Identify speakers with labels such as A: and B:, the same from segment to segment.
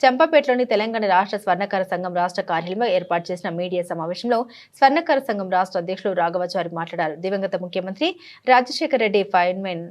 A: చంపాపేటలోని తెలంగాణ రాష్ట్ర స్వర్ణకార సంఘం రాష్ట్ర కార్యాలయంలో ఏర్పాటు చేసిన మీడియా సమావేశంలో స్వర్ణకార సంఘం రాష్ట్ర అధ్యక్షులు రాఘవాచారి మాట్లాడారు. దివంగత ముఖ్యమంత్రి రాజశేఖర రెడ్డి ఫైన్మెన్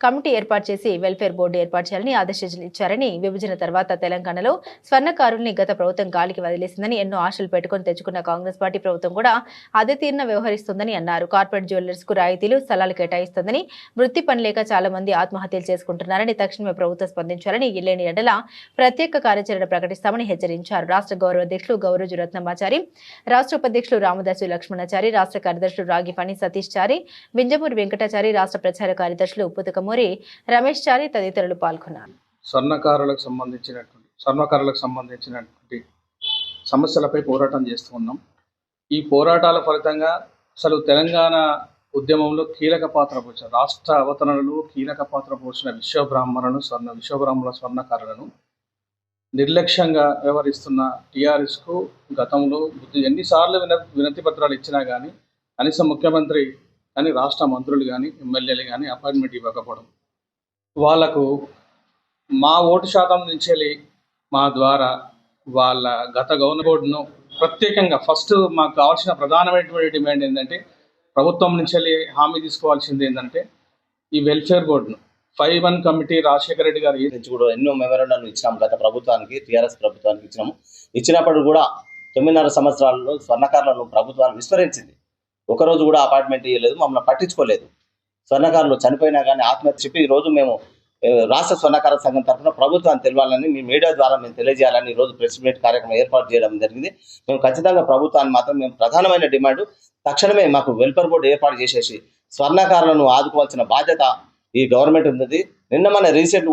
A: కమిటీ ఏర్పాటు చేసి వెల్ఫేర్ బోర్డు ఏర్పాటు చేయాలని ఆదేశించారని ఇచ్చారని విభజన తర్వాత తెలంగాణలో స్వర్ణకారుల్ని గత ప్రభుత్వం గాలికి వదిలేసిందని ఎన్నో ఆశలు పెట్టుకుని తెచ్చుకున్న కాంగ్రెస్ పార్టీ ప్రభుత్వం కూడా అదే తీరున వ్యవహరిస్తుందని అన్నారు. కార్పొరేట్ జ్యువెలర్స్కు రాయితీలు స్థలాలు కేటాయిస్తుందని వృత్తి పని లేక చాలా మంది ఆత్మహత్యలు చేసుకుంటున్నారని తక్షణమే ప్రభుత్వం స్పందించాలని ఇల్లేని ఎడల ప్రత్యేక కార్యాచరణ ప్రకటిస్తామని హెచ్చరించారు. రాష్ట్ర గౌరవ అధ్యక్షులు గౌరవజు రత్నమాచారి రాష్ట్ర ఉపాధ్యక్షులు రామదాసు లక్ష్మణాచారి రాష్ట్ర కార్యదర్శులు రాగి ఫణి సతీష్ చారి వింజమూరి వెంకటాచారి రాష్ట్ర ప్రచార కార్యదర్శులు పుతకమూరి రమేష్ చారి తదితరులు పాల్గొన్నారు.
B: స్వర్ణకారులకు సంబంధించినటువంటి స్వర్ణకారులకు సంబంధించినటువంటి సమస్యలపై పోరాటం చేస్తూ ఉన్నాం. ఈ పోరాటాల ఫలితంగా అసలు తెలంగాణ ఉద్యమంలో కీలక పాత్ర పోసిన రాష్ట్ర అవతరణలో కీలక పాత్ర పోసిన విశ్వబ్రాహ్మణులను స్వర్ణ విశ్వబ్రాహ్మణ స్వర్ణకారులను నిర్లక్ష్యంగా వ్యవహరిస్తున్న టీఆర్ఎస్కు గతంలో బుద్ధి ఎన్నిసార్లు విన వినతి పత్రాలు ఇచ్చినా కానీ కనీసం ముఖ్యమంత్రి కానీ రాష్ట్ర మంత్రులు కానీ ఎమ్మెల్యేలు కానీ అపాయింట్మెంట్ ఇవ్వకపోవడం. వాళ్ళకు మా ఓటు శాతం నుంచి వెళ్ళి మా ద్వారా వాళ్ళ గత గవర్నర్ బోర్డును ప్రత్యేకంగా ఫస్ట్ మాకు కావాల్సిన ప్రధానమైనటువంటి డిమాండ్ ఏంటంటే ప్రభుత్వం నుంచి వెళ్ళి హామీ తీసుకోవాల్సింది ఏంటంటే ఈ వెల్ఫేర్ బోర్డును. Five one committee Rajasekhara Reddy garu
C: నుంచి కూడా ఎన్నో మెమరాండాలు ఇచ్చినాం గత ప్రభుత్వానికి టీఆర్ఎస్ ప్రభుత్వానికి ఇచ్చినాము. ఇచ్చినప్పుడు కూడా తొమ్మిదిన్నర సంవత్సరాలలో స్వర్ణకారులను ప్రభుత్వాలు విస్మరించింది. ఒకరోజు కూడా అపార్ట్మెంట్ ఇవ్వలేదు మమ్మల్ని పట్టించుకోలేదు. స్వర్ణకారులు చనిపోయినా కానీ ఆత్మహత్య చెప్పి ఈ రోజు మేము రాష్ట్ర స్వర్ణకార సంఘం తరఫున ప్రభుత్వాన్ని తెలియాలని మీ మీడియా ద్వారా మేము తెలియజేయాలని ఈ రోజు ప్రెస్ మీట్ కార్యక్రమం ఏర్పాటు చేయడం జరిగింది. మేము ఖచ్చితంగా ప్రభుత్వాన్ని మాత్రం మేము ప్రధానమైన డిమాండ్ తక్షణమే మాకు వెల్ఫేర్ బోర్డు ఏర్పాటు చేసేసి స్వర్ణకారులను ఆదుకోవాల్సిన బాధ్యత ఈ గవర్నమెంట్ ఉంది నిన్న మన రీసెంట్ కూడా